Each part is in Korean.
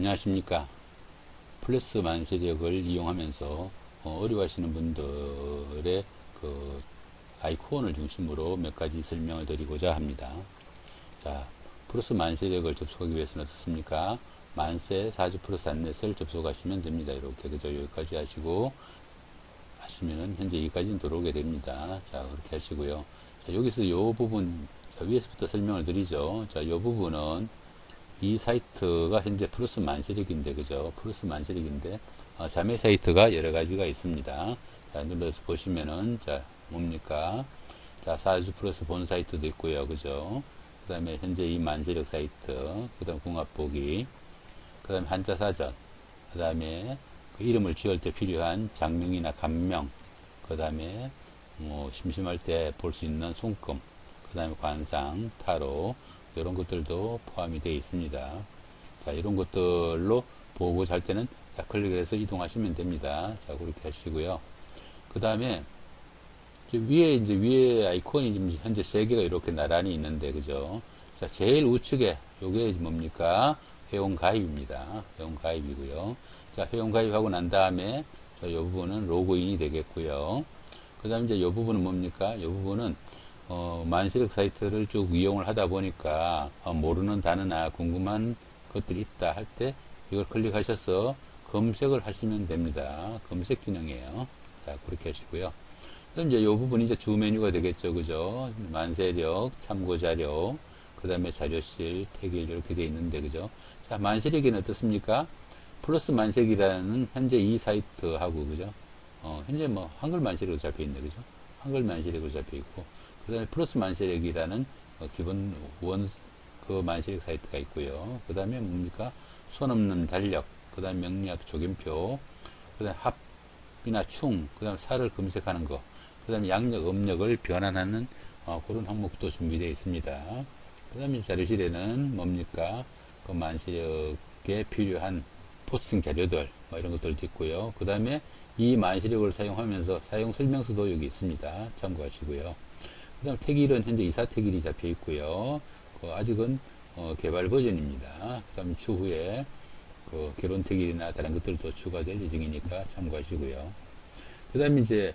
안녕하십니까. 플러스 만세력을 이용하면서 어, 려워하시는 분들의 그 아이콘을 중심으로 몇 가지 설명을 드리고자 합니다. 자 플러스 만세력을 접속하기 위해서는 어떻습니까? 만세 4주 플러스 안넷을 접속하시면 됩니다. 이렇게. 그죠? 여기까지 하시고 하시면은 현재 여기까지는 들어오게 됩니다. 자 그렇게 하시고요. 자 여기서 이 부분 자, 위에서부터 설명을 드리죠. 자이 부분은 이 사이트가 현재 플러스 만세력인데 그죠? 플러스 만세력인데 어, 자매 사이트가 여러 가지가 있습니다. 자 눌러서 보시면은 자 뭡니까? 자 사주 플러스 본 사이트도 있고요 그죠? 그 다음에 현재 이 만세력 사이트 그 다음 궁합 보기 그 다음에 한자 사전 그 다음에 그 이름을 지을 때 필요한 장명이나 감명 그 다음에 뭐 심심할 때 볼 수 있는 손금 그 다음에 관상 타로 이런 것들도 포함이 되어 있습니다. 자, 이런 것들로 보고 잘 때는 자, 클릭을 해서 이동하시면 됩니다. 자, 그렇게 하시고요. 그 다음에 위에 이제 위에 아이콘이 지금 현재 세 개가 이렇게 나란히 있는데 그죠? 자, 제일 우측에 요게 뭡니까? 회원 가입입니다. 회원 가입이고요. 자, 회원 가입하고 난 다음에 자, 이 부분은 로그인이 되겠고요. 그 다음에 이제 이 부분은 뭡니까? 이 부분은 어, 만시력 사이트를 쭉 이용을 하다 보니까 어, 모르는 단어나 궁금한 것들이 있다 할 때 이걸 클릭하셔서 검색을 하시면 됩니다. 검색 기능이에요. 자, 그렇게 하시고요. 그럼 이제 이 부분이 이제 주 메뉴가 되겠죠. 그죠? 만세력, 참고 자료, 그 다음에 자료실, 태길 이렇게 되어 있는데, 그죠? 자, 만세력에는 어떻습니까? 플러스 만색이라는 현재 이 사이트하고, 그죠? 어, 현재 뭐, 한글 만세력으로 잡혀 있네, 그죠? 한글 만세력으로 잡혀 있고, 그 다음에 플러스 만세력이라는 어, 기본 원, 그 만세력 사이트가 있고요. 그 다음에 뭡니까? 손 없는 달력, 그 다음에 명리학 조견표, 그 다음에 합이나 충, 그 다음에 살을 검색하는 거, 그 다음에 양력, 음력을 변환하는 어, 그런 항목도 준비되어 있습니다. 그 다음에 자료실에는 뭡니까? 그 만세력에 필요한 포스팅 자료들, 뭐 이런 것들도 있고요. 그 다음에 이 만세력을 사용하면서 사용 설명서도 여기 있습니다. 참고하시고요. 그 다음 태길은 현재 이사 태길이 잡혀 있고요. 그 아직은 어, 개발 버전입니다. 그 다음 추후에 그 결혼 태길이나 다른 것들도 추가될 예정이니까 참고하시고요. 그 다음에 이제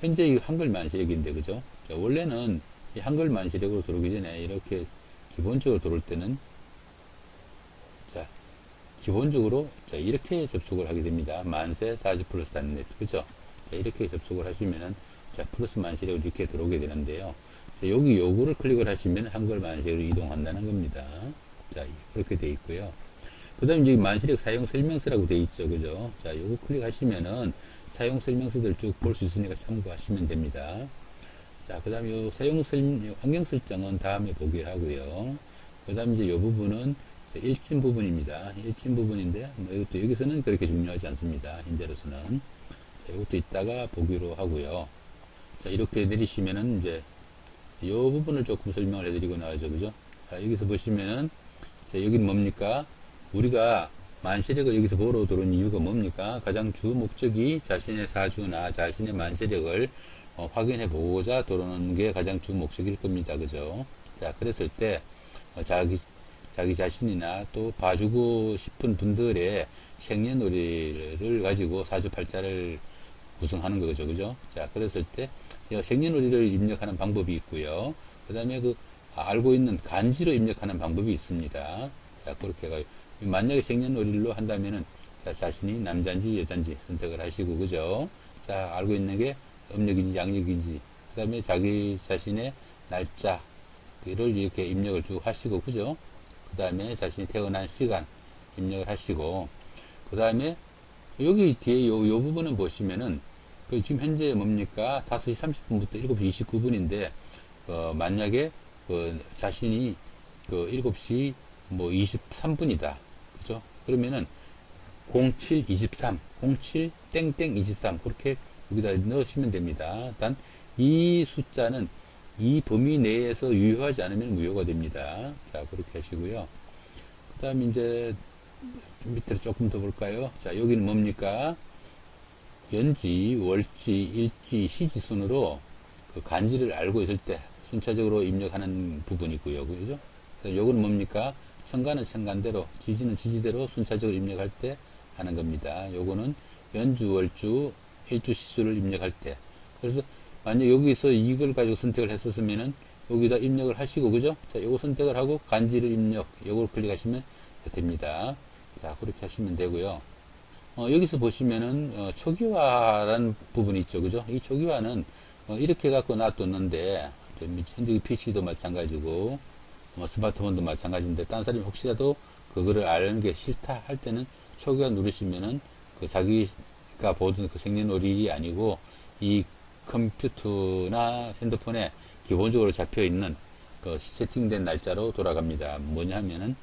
현재 이 한글 만시력인데 그죠? 자, 원래는 이 한글 만시력으로 들어오기 전에 이렇게 기본적으로 들어올 때는 자 기본적으로 자 이렇게 접속을 하게 됩니다. 만세 40 플러스 단넷 그죠? 자 이렇게 접속을 하시면은 자, 플러스 만시력으로 이렇게 들어오게 되는데요. 자, 여기 요구를 클릭을 하시면 한글 만시력으로 이동한다는 겁니다. 자, 그렇게 되어 있고요. 그 다음에 이제 만시력 사용 설명서라고 되어 있죠. 그죠? 자, 요거 클릭하시면은 사용 설명서들 쭉 볼 수 있으니까 참고하시면 됩니다. 자, 그 다음에 요 사용 설명, 환경 설정은 다음에 보기를 하고요. 그 다음에 이제 요 부분은 일진 부분입니다. 일진 부분인데, 뭐 이것도 여기서는 그렇게 중요하지 않습니다. 현재로서는. 자, 이것도 이따가 보기로 하고요. 자, 이렇게 내리시면은 이제 이 부분을 조금 설명을 해드리고 나가죠. 그죠? 자, 여기서 보시면은 자, 여기는 뭡니까? 우리가 만세력을 여기서 보러 들어온 이유가 뭡니까? 가장 주 목적이 자신의 사주나 자신의 만세력을 어, 확인해 보고자 들어오는 게 가장 주 목적일 겁니다. 그죠? 자, 그랬을 때 어, 자기 자기 자신이나 또 봐주고 싶은 분들의 생년월일을 가지고 사주팔자를 구성하는 거죠. 그죠? 자, 그랬을 때 생년월일을 입력하는 방법이 있고요. 그 다음에 그 알고 있는 간지로 입력하는 방법이 있습니다. 자, 그렇게 해가 만약에 생년월일로 한다면은 자, 자신이 남자인지 여자인지 선택을 하시고, 그죠? 자, 알고 있는 게 음력인지 양력인지, 그 다음에 자기 자신의 날짜를 이렇게 입력을 쭉 하시고, 그죠? 그 다음에 자신이 태어난 시간 입력을 하시고, 그 다음에 여기 뒤에 요, 요 부분은 보시면은 그 지금 현재 뭡니까? 5시 30분부터 7시 29분인데, 어, 만약에 그 자신이 그 7시 뭐 23분이다. 그죠? 그러면은 0723, 07 땡땡 23 그렇게 여기다 넣으시면 됩니다. 단 이 숫자는 이 범위 내에서 유효하지 않으면 무효가 됩니다. 자, 그렇게 하시고요. 그 다음에 이제 밑으로 조금 더 볼까요? 자, 여기는 뭡니까? 연지, 월지, 일지, 시지 순으로 그 간지를 알고 있을 때 순차적으로 입력하는 부분이고요. 그죠? 요건 뭡니까? 천간은 천간대로, 지지는 지지대로 순차적으로 입력할 때 하는 겁니다. 요거는 연주, 월주, 일주 시수를 입력할 때. 그래서 만약 여기서 이걸 가지고 선택을 했었으면은 여기다 입력을 하시고, 그죠? 자, 요거 선택을 하고 간지를 입력, 요걸 클릭하시면 됩니다. 자, 그렇게 하시면 되고요. 어, 여기서 보시면은 어, 초기화라는 부분이 있죠, 그죠? 이 초기화는 어, 이렇게 갖고 놔뒀는데 현재 PC도 마찬가지고 뭐 스마트폰도 마찬가지인데 딴 사람이 혹시라도 그거를 아는 게 싫다 할 때는 초기화 누르시면은 그 자기가 보던 그 생년월일이 아니고 이 컴퓨터나 핸드폰에 기본적으로 잡혀 있는 그 세팅된 날짜로 돌아갑니다. 뭐냐 지금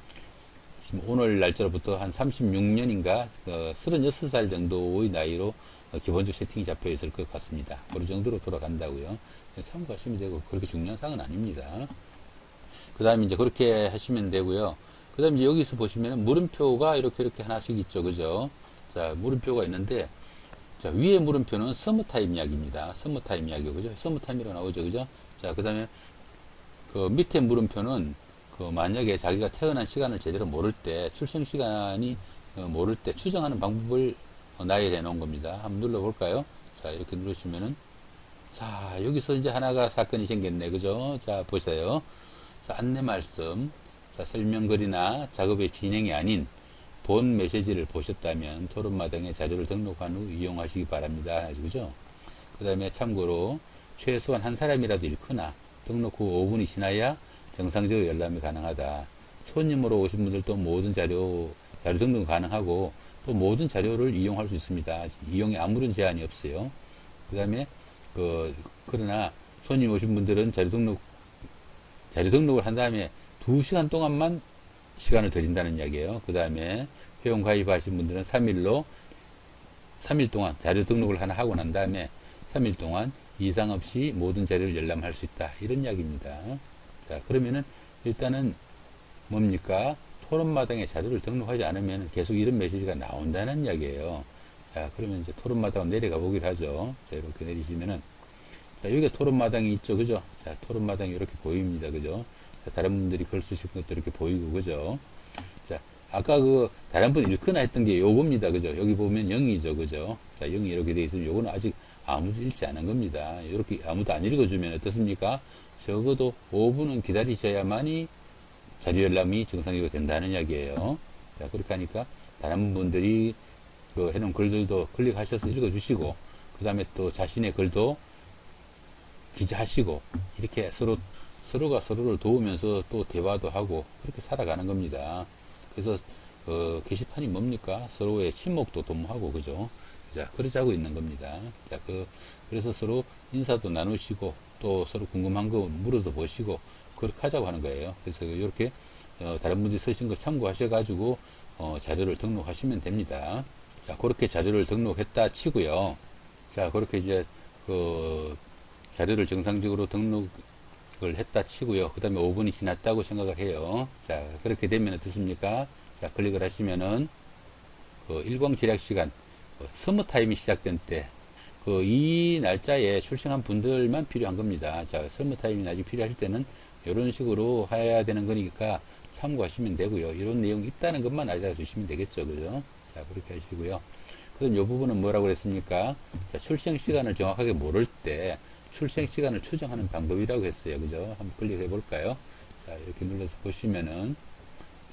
오늘 날짜로부터 한 36년인가 그 36살 정도의 나이로 기본적 세팅이 잡혀 있을 것 같습니다. 그 정도로 돌아간다고요. 참고하시면 되고 그렇게 중요한 사항은 아닙니다. 그 다음에 이제 그렇게 하시면 되고요. 그 다음에 이제 여기서 보시면 물음표가 이렇게 이렇게 하나씩 있죠. 그죠? 자, 물음표가 있는데 자, 위에 물음표는 서머타임 이야기입니다. 서머타임 이야기, 그죠? 서머타임이라고 나오죠. 그죠? 자, 그 다음에 그 밑에 물음표는 그 만약에 자기가 태어난 시간을 제대로 모를 때, 출생 시간이 어, 모를 때 추정하는 방법을 나열해 놓은 겁니다. 한번 눌러볼까요? 자, 이렇게 누르시면은, 자, 여기서 이제 하나가 사건이 생겼네. 그죠? 자, 보세요. 자, 안내 말씀, 자, 설명글이나 작업의 진행이 아닌 본 메시지를 보셨다면 토론마당에 자료를 등록한 후 이용하시기 바랍니다. 그죠? 그 다음에 참고로 최소한 한 사람이라도 읽거나 등록 후 5분이 지나야 정상적으로 열람이 가능하다. 손님으로 오신 분들도 모든 자료, 자료 등록 가능하고 또 모든 자료를 이용할 수 있습니다. 이용에 아무런 제한이 없어요. 그 다음에 그, 그러나 손님 오신 분들은 자료 등록, 자료 등록을 한 다음에 2시간 동안만 시간을 드린다는 이야기예요. 그 다음에 회원 가입하신 분들은 3일로 3일 동안 자료 등록을 하나 하고 난 다음에 3일 동안 이상 없이 모든 자료를 열람할 수 있다. 이런 이야기입니다. 자, 그러면은 일단은 뭡니까? 토론마당에 자료를 등록하지 않으면 계속 이런 메시지가 나온다는 이야기예요. 자, 그러면 이제 토론마당 내려가 보기로 하죠. 자, 이렇게 내리시면은 자, 여기가 토론마당이 있죠. 그죠? 자, 토론마당이 이렇게 보입니다. 그죠? 자, 다른 분들이 글 쓰신 것도 이렇게 보이고, 그죠? 자, 아까 그, 다른 분 읽거나 했던 게 요겁니다. 그죠? 여기 보면 0이죠. 그죠? 자, 0이 이렇게 되어 있으면 요거는 아직 아무도 읽지 않은 겁니다. 이렇게 아무도 안 읽어주면 어떻습니까? 적어도 5분은 기다리셔야만이 자료 열람이 정상적으로 된다는 이야기예요. 자, 그렇게 하니까 다른 분들이 그 해놓은 글들도 클릭하셔서 읽어주시고, 그 다음에 또 자신의 글도 기자하시고, 이렇게 서로, 서로가 서로를 도우면서 또 대화도 하고, 그렇게 살아가는 겁니다. 그래서, 어, 게시판이 뭡니까? 서로의 친목도 도모하고, 그죠? 자, 그러자고 있는 겁니다. 자, 그, 그래서 서로 인사도 나누시고, 또 서로 궁금한 거 물어도 보시고, 그렇게 하자고 하는 거예요. 그래서 이렇게, 어, 다른 분들이 쓰신 거 참고하셔가지고, 어, 자료를 등록하시면 됩니다. 자, 그렇게 자료를 등록했다 치고요. 자, 그렇게 이제, 그, 자료를 정상적으로 등록을 했다 치고요. 그 다음에 5분이 지났다고 생각을 해요. 자, 그렇게 되면 어떻습니까? 자, 클릭을 하시면은, 그 일광 절약 시간, 서머 타임이 시작된 때, 그 이 날짜에 출생한 분들만 필요한 겁니다. 자, 서머 타임이 아직 필요하실 때는 이런 식으로 해야 되는 거니까 참고하시면 되고요. 이런 내용이 있다는 것만 알아주시면 되겠죠. 그죠? 자, 그렇게 하시고요. 그럼 이 부분은 뭐라고 그랬습니까? 자, 출생 시간을 정확하게 모를 때 출생 시간을 추정하는 방법이라고 했어요. 그죠? 한번 클릭해 볼까요? 자, 이렇게 눌러서 보시면은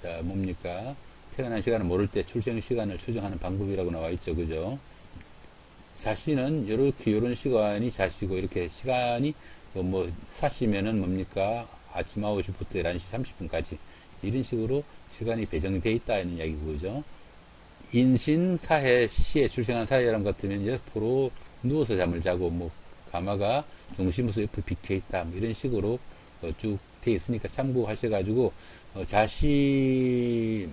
자, 뭡니까? 태어난 시간을 모를 때 출생 시간을 추정하는 방법이라고 나와 있죠. 그죠? 자신은 이렇게 이런 시간이 자시고 이렇게 시간이 뭐 사시면은 뭡니까? 아침 9시부터 11시 30분까지 이런 식으로 시간이 배정되어 있다는 이야기고 그죠? 인신 사해 시에 출생한 사회랑 같으면 옆으로 누워서 잠을 자고 뭐 가마가 중심에서 옆으로 비켜 있다 뭐 이런 식으로 어, 쭉 돼 있으니까 참고하셔가지고 어, 자신이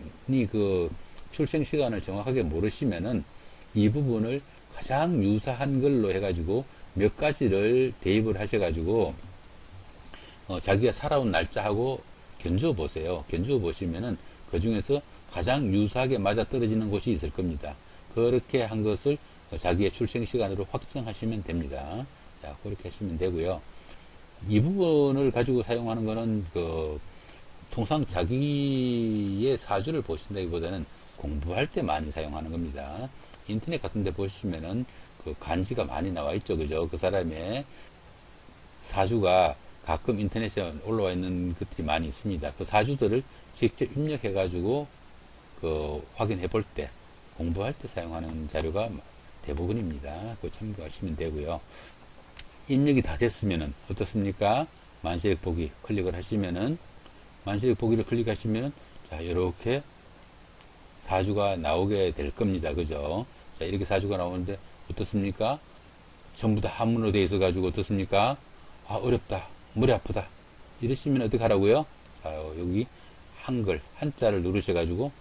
그 출생 시간을 정확하게 모르시면은 이 부분을 가장 유사한 걸로 해가지고 몇 가지를 대입을 하셔가지고 어, 자기가 살아온 날짜하고 견주어 보세요. 견주어 보시면은 그 중에서 가장 유사하게 맞아 떨어지는 곳이 있을 겁니다. 그렇게 한 것을 자기의 출생 시간으로 확정하시면 됩니다. 자, 그렇게 하시면 되고요. 이 부분을 가지고 사용하는 거는 그 통상 자기의 사주를 보신다기보다는 공부할 때 많이 사용하는 겁니다. 인터넷 같은 데 보시면은 그 간지가 많이 나와 있죠. 그죠? 그 사람의 사주가 가끔 인터넷에 올라와 있는 것들이 많이 있습니다. 그 사주들을 직접 입력해 가지고 그 확인해 볼 때 공부할 때 사용하는 자료가 대부분입니다. 그 참고하시면 되고요. 입력이 다 됐으면은 어떻습니까? 만시력 보기 클릭을 하시면은 만시력 보기를 클릭하시면은 자 이렇게 사주가 나오게 될 겁니다. 그죠? 자 이렇게 사주가 나오는데 어떻습니까? 전부 다 한문으로 되어 있어 가지고 어떻습니까? 아 어렵다. 머리 아프다. 이러시면 어떻게 하라고요? 자 여기 한글 한자를 누르셔 가지고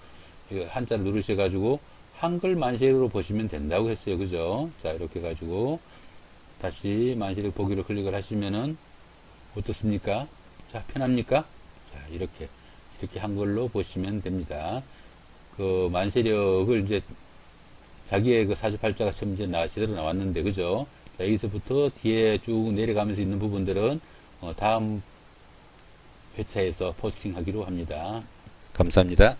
한자를 누르셔 가지고 한글 만시력으로 보시면 된다고 했어요. 그죠? 자 이렇게 가지고 다시 만시력 보기를 클릭을 하시면은 어떻습니까? 자, 편합니까? 자, 이렇게, 이렇게 한글로 보시면 됩니다. 그 만세력을 이제 자기의 그 사주팔자가 처음 이제 나, 제대로 나왔는데, 그죠? 자, 여기서부터 뒤에 쭉 내려가면서 있는 부분들은 어, 다음 회차에서 포스팅 하기로 합니다. 감사합니다.